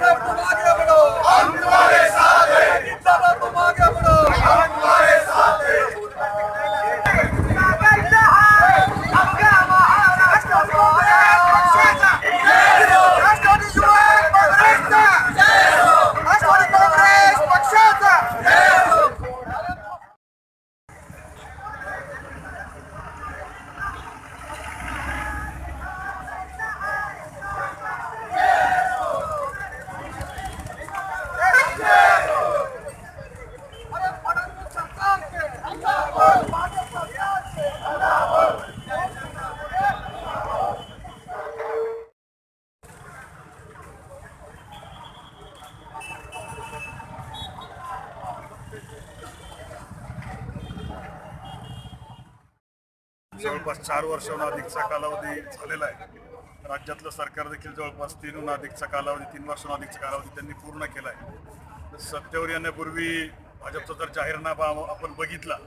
साहब तुम आगे बढ़ो हम तुम्हारे जवळपास चार वर्षाहून अधिकचा कालावधी झालेला आहे. राज्यातलं सरकार देखील जवळपास तीनहून अधिकचा कालावधी तीन वर्षाहून अधिकचा कालावधी त्यांनी पूर्ण केला आहे सत्तेवर येण्यापूर्वी भाजपचा जर जाहीरनामा आपण बघितला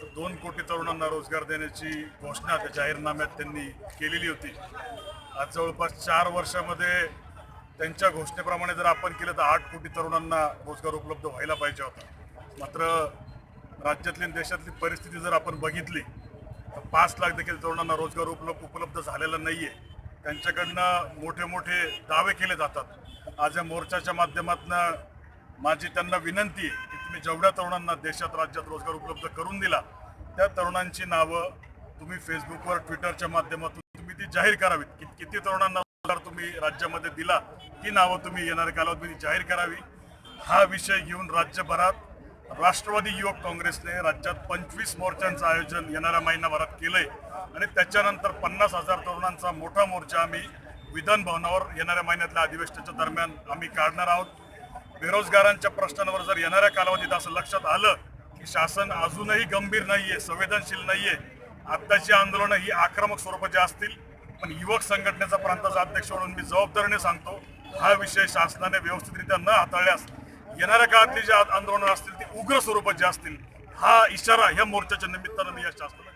तर दोन कोटी तरुणांना रोजगार देण्याची घोषणा त्या जाहीरनाम्यात त्यांनी केलेली होती. आज जवळपास चार वर्षामध्ये त्यांच्या घोषणेप्रमाणे जर आपण केलं तर आठ कोटी तरुणांना रोजगार उपलब्ध व्हायला पाहिजे होता. मात्र राज्यातली आणि देशातली परिस्थिती जर आपण बघितली तर पाच लाख देखील तरुणांना रोजगार उपलब्ध उपलब्ध झालेला आहे त्यांच्याकडनं मोठे मोठे दावे केले जातात. आज या मोर्चाच्या माध्यमातून माझी त्यांना विनंती आहे की तुम्ही जेवढ्या तरुणांना देशात राज्यात रोजगार उपलब्ध करून दिला त्या तरुणांची नावं तुम्ही फेसबुकवर ट्विटरच्या माध्यमातून तुम्ही ती जाहीर करावीत. की किती तरुणांना रोजगार तुम्ही राज्यामध्ये दिला ती नावं तुम्ही येणाऱ्या कालावधीमध्ये जाहीर करावी. हा विषय घेऊन राज्यभरात राष्ट्रवादी युवक काँग्रेसने राज्यात पंचवीस मोर्चांचं आयोजन येणाऱ्या महिनाभरात केलंय. आणि त्याच्यानंतर पन्नास हजार तरुणांचा मोठा मोर्चा आम्ही विधान भवनावर येणाऱ्या महिन्यातल्या अधिवेशनाच्या दरम्यान आम्ही काढणार आहोत. बेरोजगारांच्या प्रश्नांवर जर येणाऱ्या कालावधीत असं लक्षात आलं की शासन अजूनही गंभीर नाहीये संवेदनशील नाहीये आत्ताची आंदोलनं ही आक्रमक स्वरूपाची असतील पण युवक संघटनेचा प्रांताचा अध्यक्ष म्हणून मी जबाबदारीने सांगतो हा विषय शासनाने व्यवस्थितरित्या न हाताळल्यास येणाऱ्या काळातली जी आंदोलनं असतील उग्र उग्र जे असतील हा इशारा या मोर्चाच्या निमित्तानं मी या शासनाला